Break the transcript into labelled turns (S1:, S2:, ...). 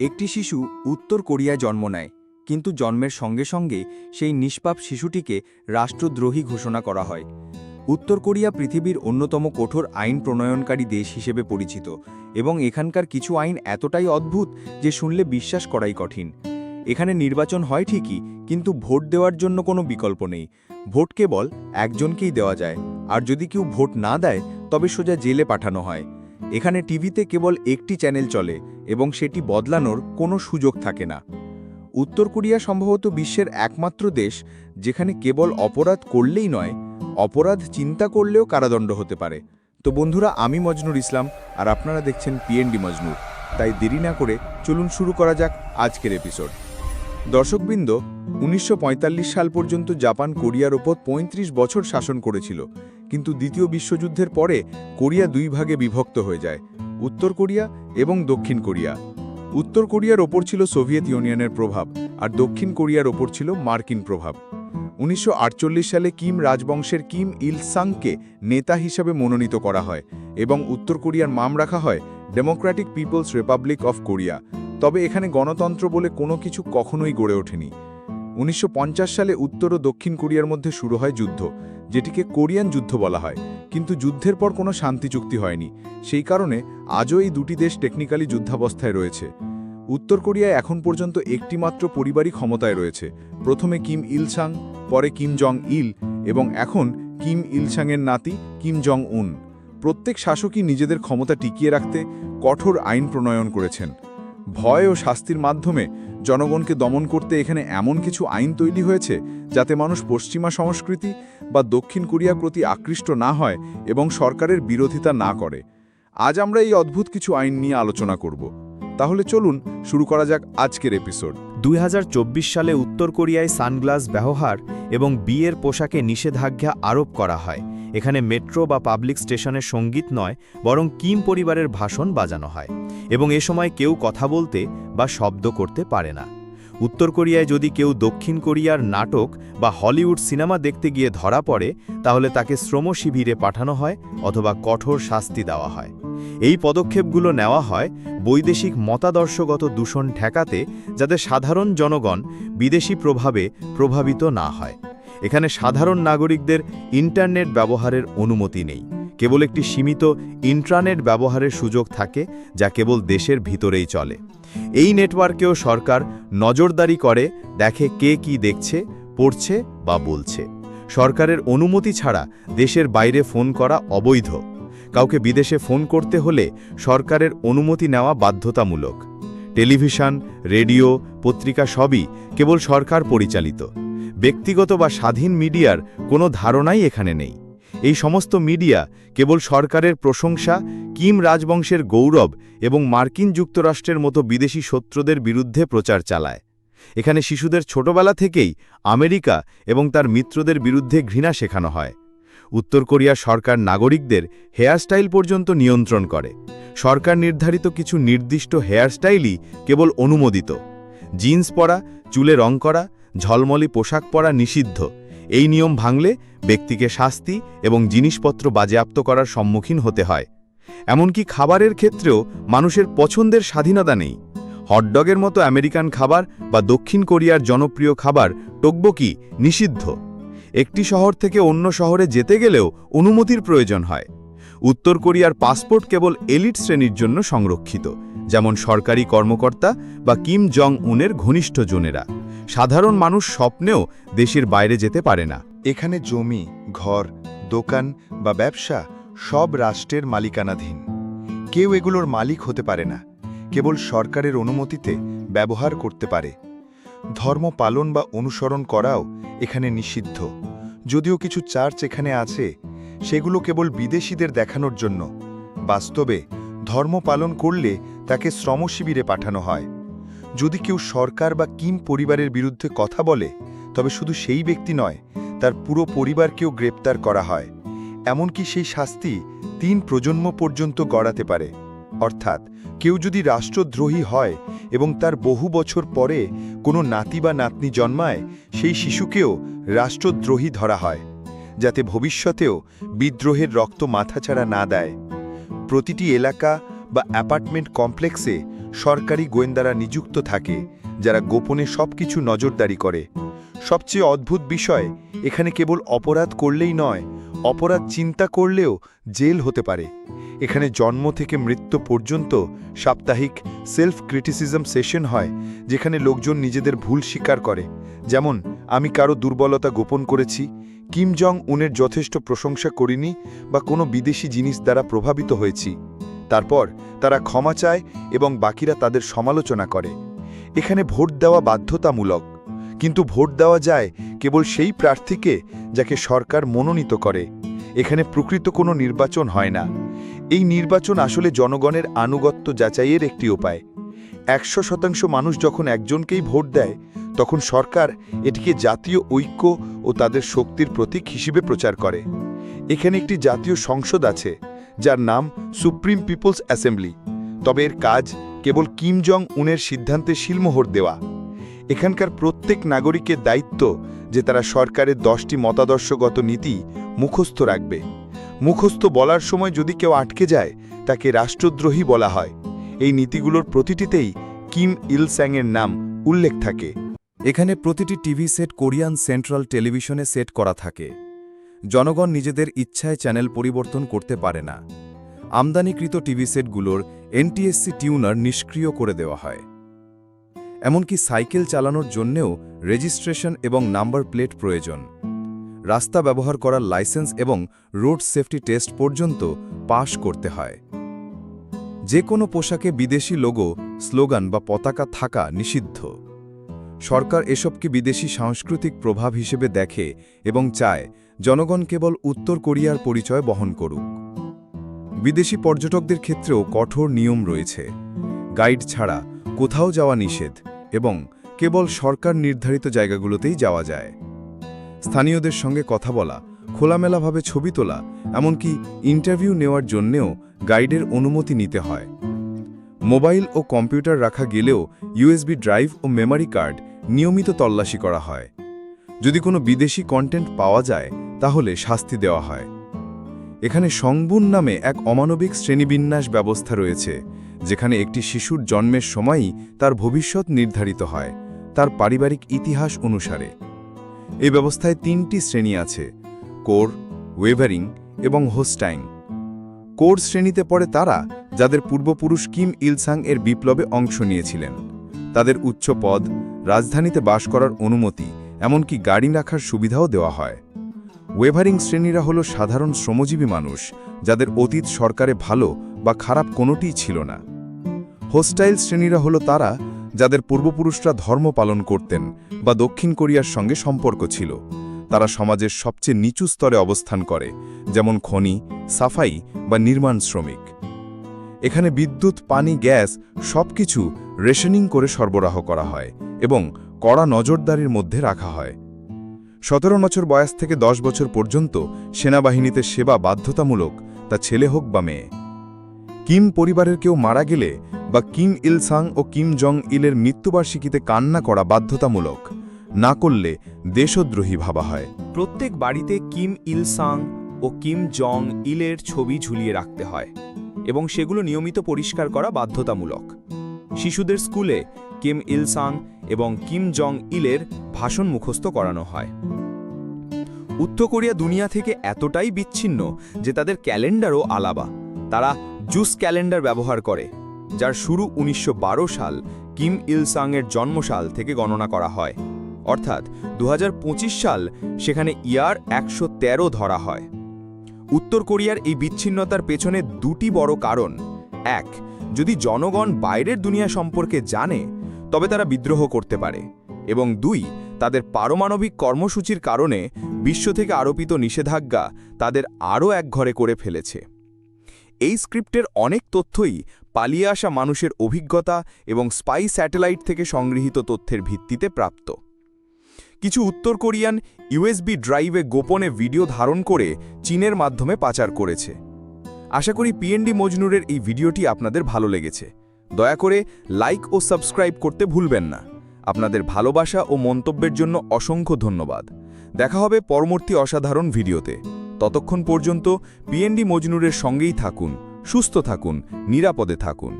S1: একটি শিশু উত্তর কোরিয়ায় জন্ম নেয়, কিন্তু জন্মের সঙ্গে সঙ্গে সেই নিষ্পাপ শিশুটিকে রাষ্ট্রদ্রোহী ঘোষণা করা হয়। উত্তর কোরিয়া পৃথিবীর অন্যতম কঠোর আইন প্রণয়নকারী দেশ হিসেবে পরিচিত এবং এখানকার কিছু আইন এতটাই অদ্ভুত যে শুনলে বিশ্বাস করাই কঠিন। এখানে নির্বাচন হয় ঠিকই, কিন্তু ভোট দেওয়ার জন্য কোনো বিকল্প নেই। ভোট কেবল একজনকেই দেওয়া যায়, আর যদি কেউ ভোট না দেয়, তবে সোজা জেলে পাঠানো হয়। এখানে টিভিতে কেবল একটি চ্যানেল চলে এবং সেটি বদলানোর কোনো সুযোগ থাকে না। উত্তর কোরিয়া সম্ভবত বিশ্বের একমাত্র দেশ যেখানে কেবল অপরাধ করলেই নয়, অপরাধ চিন্তা করলেও কারাদণ্ড হতে পারে। তো বন্ধুরা, আমি মজনুর ইসলাম আর আপনারা দেখছেন পিএনডি মজনুর। তাই দেরি না করে চলুন শুরু করা যাক আজকের এপিসোড দর্শকবৃন্দ, উনিশশো পঁয়তাল্লিশ সাল পর্যন্ত জাপান কোরিয়ার ওপর ৩৫ বছর শাসন করেছিল কিন্তু দ্বিতীয় বিশ্বযুদ্ধের পরে কোরিয়া দুই ভাগে বিভক্ত হয়ে যায়, উত্তর কোরিয়া এবং দক্ষিণ কোরিয়া। উত্তর কোরিয়ার ওপর ছিল সোভিয়েত ইউনিয়নের প্রভাব আর দক্ষিণ কোরিয়ার ওপর ছিল মার্কিন প্রভাব। উনিশশো আটচল্লিশ সালে কিম রাজবংশের কিম ইল সাংকে নেতা হিসাবে মনোনীত করা হয় এবং উত্তর কোরিয়ার মাম রাখা হয় democratic peoples republic of Korea. তবে এখানে গণতন্ত্র বলে কোনো কিছু কখনোই গড়ে ওঠেনি। উনিশশো পঞ্চাশ সালে উত্তর ও দক্ষিণ কোরিয়ার মধ্যে শুরু হয় যুদ্ধ, যেটিকে কোরিয়ান যুদ্ধ বলা হয়। কিন্তু যুদ্ধের পর কোনো শান্তি চুক্তি হয়নি। সেই কারণে আজও এই দুটি দেশ টেকনিক্যালি যুদ্ধাবস্থায় রয়েছে। উত্তর কোরিয়ায় এখন পর্যন্ত একটিমাত্র পরিবারই ক্ষমতায় রয়েছে। প্রথমে কিম ইলসাং, পরে কিম জং ইল এবং এখন কিম ইলসাংয়ের নাতি কিম জং উন প্রত্যেক শাসকই নিজেদের ক্ষমতা টিকিয়ে রাখতে কঠোর আইন প্রণয়ন করেছেন। ভয় ও শাস্তির মাধ্যমে জনগণকে দমন করতে এখানে এমন কিছু আইন তৈরি হয়েছে যাতে মানুষ পশ্চিমা সংস্কৃতি বা দক্ষিণ কোরিয়ার প্রতি আকৃষ্ট না হয় এবং সরকারের বিরোধিতা না করে। আজ আমরা এই অদ্ভুত কিছু আইন নিয়ে আলোচনা করব। তাহলে চলুন শুরু করা যাক আজকের এপিসোড।
S2: দুই হাজার চব্বিশ সালে উত্তর কোরিয়ায় সানগ্লাস ব্যবহার এবং বিয়ের পোশাকে নিষেধাজ্ঞা আরোপ করা হয়। এখানে মেট্রো বা পাবলিক স্টেশনের সংগীত নয়, বরং কিম পরিবারের ভাষণ বাজানো হয়। এবং এ সময় কেউ কথা বলতে বা শব্দ করতে পারে না। উত্তর কোরিয়ায় যদি কেউ দক্ষিণ কোরিয়ার নাটক বা হলিউড সিনেমা দেখতে গিয়ে ধরা পড়ে, তাহলে তাকে শ্রম শিবিরে পাঠানো হয় অথবা কঠোর শাস্তি দেওয়া হয়। এই পদক্ষেপগুলো নেওয়া হয় বৈদেশিক মতাদর্শগত দূষণ ঠেকাতে, যাতে সাধারণ জনগণ বিদেশি প্রভাবে প্রভাবিত না হয়। এখানে সাধারণ নাগরিকদের ইন্টারনেট ব্যবহারের অনুমতি নেই। কেবল একটি সীমিত ইন্ট্রানেট ব্যবহারের সুযোগ থাকে, যা কেবল দেশের ভিতরেই চলে। এই নেটওয়ার্কেও সরকার নজরদারি করে, দেখে কে কি দেখছে, পড়ছে বা বলছে। সরকারের অনুমতি ছাড়া দেশের বাইরে ফোন করা অবৈধ। কাউকে বিদেশে ফোন করতে হলে সরকারের অনুমতি নেওয়া বাধ্যতামূলক। টেলিভিশন, রেডিও, পত্রিকা সবই কেবল সরকার পরিচালিত। ব্যক্তিগত বা স্বাধীন মিডিয়ার কোনো ধারণাই এখানে নেই। এই সমস্ত মিডিয়া কেবল সরকারের প্রশংসা, কিম রাজবংশের গৌরব এবং মার্কিন যুক্তরাষ্ট্রের মতো বিদেশি শত্রুদের বিরুদ্ধে প্রচার চালায়। এখানে শিশুদের ছোটবেলা থেকেই আমেরিকা এবং তার মিত্রদের বিরুদ্ধে ঘৃণা শেখানো হয়। উত্তর কোরিয়া সরকার নাগরিকদের হেয়ারস্টাইল পর্যন্ত নিয়ন্ত্রণ করে। সরকার নির্ধারিত কিছু নির্দিষ্ট হেয়ারস্টাইলই কেবল অনুমোদিত। জিন্স পরা, চুলে রং করা ঝলমলি পোশাক পরা নিষিদ্ধ। এই নিয়ম ভাঙলে ব্যক্তিকে শাস্তি এবং জিনিসপত্র বাজেয়াপ্ত করার সম্মুখীন হতে হয়। এমনকি খাবারের ক্ষেত্রেও মানুষের পছন্দের স্বাধীনতা নেই। হটডগের মতো আমেরিকান খাবার বা দক্ষিণ কোরিয়ার জনপ্রিয় খাবার টোকবকি নিষিদ্ধ। একটি শহর থেকে অন্য শহরে যেতে গেলেও অনুমতির প্রয়োজন হয়। উত্তর কোরিয়ার পাসপোর্ট কেবল এলিট শ্রেণির জন্য সংরক্ষিত, যেমন সরকারি কর্মকর্তা বা কিম জং উনের ঘনিষ্ঠ জনেরা। সাধারণ মানুষ স্বপ্নেও দেশের বাইরে যেতে পারে না।
S3: এখানে জমি, ঘর, দোকান বা ব্যবসা সব রাষ্ট্রের মালিকানাধীন। কেউ এগুলোর মালিক হতে পারে না, কেবল সরকারের অনুমতিতে ব্যবহার করতে পারে। ধর্ম পালন বা অনুসরণ করাও এখানে নিষিদ্ধ। যদিও কিছু চার্চ এখানে আছে, সেগুলো কেবল বিদেশিদের দেখানোর জন্য। বাস্তবে ধর্ম পালন করলে তাকে শ্রমশিবিরে পাঠানো হয়। যদি কেউ সরকার বা কিম পরিবারের বিরুদ্ধে কথা বলে, তবে শুধু সেই ব্যক্তি নয়, তার পুরো পরিবারকেও গ্রেপ্তার করা হয়। এমনকি সেই শাস্তি তিন প্রজন্ম পর্যন্ত গড়াতে পারে। অর্থাৎ কেউ যদি রাষ্ট্রদ্রোহী হয় এবং তার বহু বছর পরে কোনো নাতি বা নাতনি জন্মায়, সেই শিশুকেও রাষ্ট্রদ্রোহী ধরা হয়, যাতে ভবিষ্যতেও বিদ্রোহের রক্ত মাথাছাড়া না দেয়। প্রতিটি এলাকা বা অ্যাপার্টমেন্ট কমপ্লেক্সে সরকারি গোয়েন্দারা নিযুক্ত থাকে, যারা গোপনে সবকিছু নজরদারি করে। সবচেয়ে অদ্ভুত বিষয়, এখানে কেবল অপরাধ করলেই নয়, অপরাধ চিন্তা করলেও জেল হতে পারে। এখানে জন্ম থেকে মৃত্যু পর্যন্ত সাপ্তাহিক সেলফ ক্রিটিসিজম সেশন হয়, যেখানে লোকজন নিজেদের ভুল স্বীকার করে। যেমন, আমি কারও দুর্বলতা গোপন করেছি, কিম জং উনের যথেষ্ট প্রশংসা করিনি বা কোনো বিদেশি জিনিস দ্বারা প্রভাবিত হয়েছি। তারপর তারা ক্ষমা চায় এবং বাকিরা তাদের সমালোচনা করে। এখানে ভোট দেওয়া বাধ্যতামূলক, কিন্তু ভোট দেওয়া যায় কেবল সেই প্রার্থীকে যাকে সরকার মনোনীত করে। এখানে প্রকৃত কোনো নির্বাচন হয় না। এই নির্বাচন আসলে জনগণের আনুগত্য যাচাইয়ের একটি উপায়। একশো শতাংশ মানুষ যখন একজনকেই ভোট দেয়, তখন সরকার এটিকে জাতীয় ঐক্য ও তাদের শক্তির প্রতীক হিসেবে প্রচার করে। এখানে একটি জাতীয় সংসদ আছে যার নাম সুপ্রিম পিপলস অ্যাসেম্বলি। তবে এর কাজ কেবল কিম জং উনের সিদ্ধান্তে শিলমোহর দেওয়া। এখানকার প্রত্যেক নাগরিকের দায়িত্ব যে তারা সরকারের দশটি মতাদর্শগত নীতি মুখস্থ রাখবে। মুখস্থ বলার সময় যদি কেউ আটকে যায়, তাকে রাষ্ট্রদ্রোহী বলা হয়। এই নীতিগুলোর প্রতিটিতেই কিম ইলস্যাংয়ের নাম উল্লেখ থাকে।
S1: এখানে প্রতিটি টিভি সেট কোরিয়ান সেন্ট্রাল টেলিভিশনে সেট করা থাকে। জনগণ নিজেদের ইচ্ছায় চ্যানেল পরিবর্তন করতে পারে না। আমদানিকৃত টিভি সেটগুলোর এনটিএসসি টিউনার নিষ্ক্রিয় করে দেওয়া হয়। এমনকি সাইকেল চালানোর জন্যেও রেজিস্ট্রেশন এবং নাম্বার প্লেট প্রয়োজন। রাস্তা ব্যবহার করার লাইসেন্স এবং রোড সেফটি টেস্ট পর্যন্ত পাশ করতে হয়। যে কোনো পোশাকে বিদেশি লোগো, স্লোগান বা পতাকা থাকা নিষিদ্ধ। সরকার এসবকে বিদেশি সাংস্কৃতিক প্রভাব হিসেবে দেখে এবং চায়, জনগণ কেবল উত্তর কোরিয়ার পরিচয় বহন করুক। বিদেশি পর্যটকদের ক্ষেত্রেও কঠোর নিয়ম রয়েছে। গাইড ছাড়া কোথাও যাওয়া নিষেধ এবং কেবল সরকার নির্ধারিত জায়গাগুলোতেই যাওয়া যায়। স্থানীয়দের সঙ্গে কথা বলা, খোলামেলাভাবে ছবি তোলা, এমনকি ইন্টারভিউ নেওয়ার জন্যেও গাইডের অনুমতি নিতে হয়। মোবাইল ও কম্পিউটার রাখা গেলেও ইউএসবি ড্রাইভ ও মেমরি কার্ড নিয়মিত তল্লাশি করা হয়। যদি কোনো বিদেশি কন্টেন্ট পাওয়া যায়, তাহলে শাস্তি দেওয়া হয়। এখানে সংবুন নামে এক অমানবিক শ্রেণীবিন্যাস ব্যবস্থা রয়েছে, যেখানে একটি শিশুর জন্মের সময়ই তার ভবিষ্যৎ নির্ধারিত হয়, তার পারিবারিক ইতিহাস অনুসারে। এই ব্যবস্থায় তিনটি শ্রেণি আছে, কোর, ওয়েভারিং এবং হোস্টাইং। কোর শ্রেণীতে পড়ে তারা, যাদের পূর্বপুরুষ কিম ইলসাং এর বিপ্লবে অংশ নিয়েছিলেন। তাদের উচ্চ পদ রাজধানীতে বাস করার অনুমতি, এমনকি গাড়ি রাখার সুবিধাও দেওয়া হয়। ওয়েভারিং শ্রেণীরা হল সাধারণ শ্রমজীবী মানুষ, যাদের অতীত সরকারে ভালো বা খারাপ কোনোটিই ছিল না। হোস্টাইল শ্রেণীরা হল তারা, যাদের পূর্বপুরুষরা ধর্ম পালন করতেন বা দক্ষিণ কোরিয়ার সঙ্গে সম্পর্ক ছিল। তারা সমাজের সবচেয়ে নিচু স্তরে অবস্থান করে, যেমন খনি, সাফাই বা নির্মাণ শ্রমিক। এখানে বিদ্যুৎ, পানি, গ্যাস সবকিছু রেশনিং করে সরবরাহ করা হয় এবং কড়া নজরদারির মধ্যে রাখা হয়। সতেরো বছর বয়স থেকে দশ বছর পর্যন্ত সেনাবাহিনীতে সেবা বাধ্যতামূলক, তা ছেলে হোক বা মেয়ে। কিম পরিবারের কেউ মারা গেলে বা কিম ইলসাং ও কিম জং ইলের মৃত্যুবার্ষিকীতে কান্না করা বাধ্যতামূলক, না করলে দেশদ্রোহী ভাবা হয়।
S4: প্রত্যেক বাড়িতে কিম ইলসাং ও কিম জং ইলের ছবি ঝুলিয়ে রাখতে হয়। এবং সেগুলো নিয়মিত পরিষ্কার করা বাধ্যতামূলক। শিশুদের স্কুলে কিম ইল সাং এবং কিম জং ইলের ভাষণ মুখস্থ করানো হয়। উত্তর কোরিয়া দুনিয়া থেকে এতটাই বিচ্ছিন্ন যে তাদের ক্যালেন্ডারও আলাবা তারা জুস ক্যালেন্ডার ব্যবহার করে, যার শুরু উনিশশো বারো সাল কিম ইল সাংয়ের জন্মসাল থেকে গণনা করা হয়। অর্থাৎ দু হাজার পঁচিশ সাল সেখানে ইয়ার একশো তেরো ধরা হয়। উত্তর কোরিয়ার এই বিচ্ছিন্নতার পেছনে দুটি বড় কারণ। এক, যদি জনগণ বাইরের দুনিয়া সম্পর্কে জানে, তবে তারা বিদ্রোহ করতে পারে। এবং দুই, তাদের পারমাণবিক কর্মসূচির কারণে বিশ্ব থেকে আরোপিত নিষেধাজ্ঞা তাদের আরও এক ঘরে করে ফেলেছে। এই স্ক্রিপ্টের অনেক তথ্যই পালিয়ে আসা মানুষের অভিজ্ঞতা এবং স্পাই স্যাটেলাইট থেকে সংগৃহীত তথ্যের ভিত্তিতে প্রাপ্ত। কিছু উত্তর কোরিয়ান ইউএসবি ড্রাইভে গোপনে ভিডিও ধারণ করে চীনের মাধ্যমে পাচার করেছে। আশা করি পিএনডি মজনুরের এই ভিডিওটি আপনাদের ভালো লেগেছে। দয়া করে লাইক ও সাবস্ক্রাইব করতে ভুলবেন না। আপনাদের ভালোবাসা ও মন্তব্যের জন্য অসংখ্য ধন্যবাদ। দেখা হবে পরবর্তী অসাধারণ ভিডিওতে। ততক্ষণ পর্যন্ত পিএনডি মজনুরের সঙ্গেই থাকুন, সুস্থ থাকুন, নিরাপদে থাকুন।